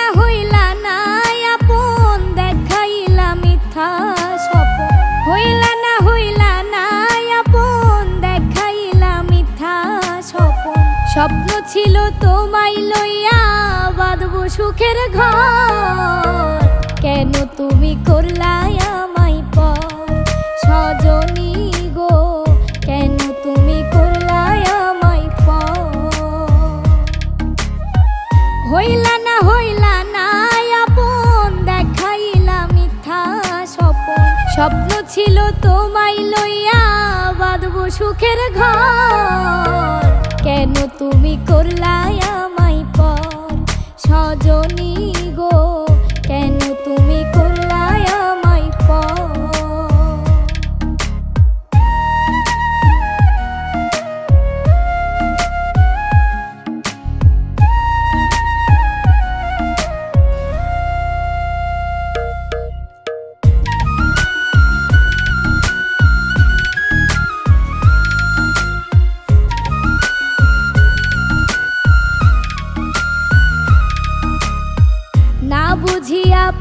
না হইলা না আপন দেখাইলা মিথ্যা স্বপন। হইলা না হইলা নাই, আপন দেখাইলা মিথ্যা স্বপন। স্বপ্ন ছিল তোমায় লইয়া বাদব সুখের ঘর। স্বপন ছিল তোমায় লইয়া বাঁধব সুখের ঘর। কেন তুমি করলাই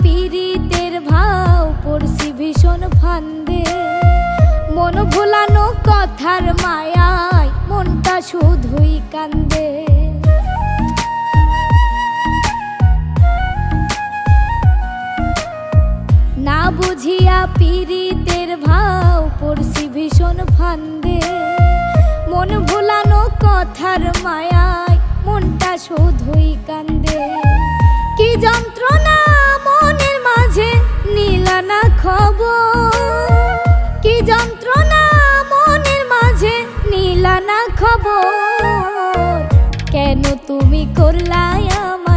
পীড়িতের ভাও পড়ছি ভীষণ ফান্দে। মন ভোলানো কথার মায়ায়, মনটা শুধুই কান্দে। না বুঝিয়া পীড়িতের ভাও পড়ছি ভীষণ ফান্দে। মন ভোলানো কথার মায়ায়, মনটা শুধুই কান্দে। কি যন্ত্রণা নীলানা খবর? কেন তুমি করলায় আমায়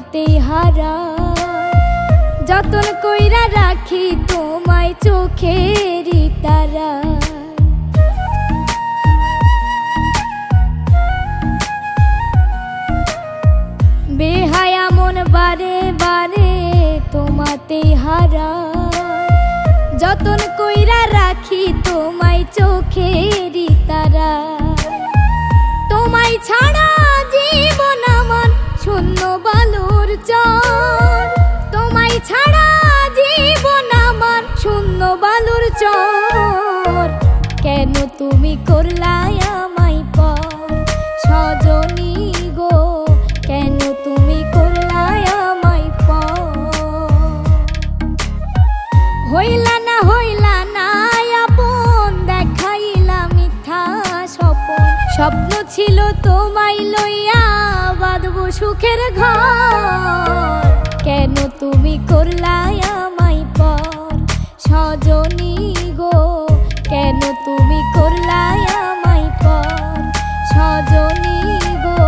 তোমাতেই হারা। যতন কইরা রাখি তোমায় চোখেরই তারা। বেহায়া মন বারে বারে তোমাতেই হারা। যতন কইরা রাখি তোমায় চোখেরই তারা। তোমায় ছাড়া চর। তোমায় ছাড়া জীবন আমার শূন্য বালুর চর। কেন তুমি করলাই আমায় পর? সজনী গো, কেন তুমি হইলা না হইলা দেখাইলা স্বপ্ন ছিল তোমায় লইয়া বাঁধব সুখের ঘর। কেন তুমি করলাই আমায় পর? সজনী গো, কেন তুমি করলাই আমায় পর? সজনী গো,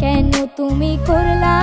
কেন তুমি করলা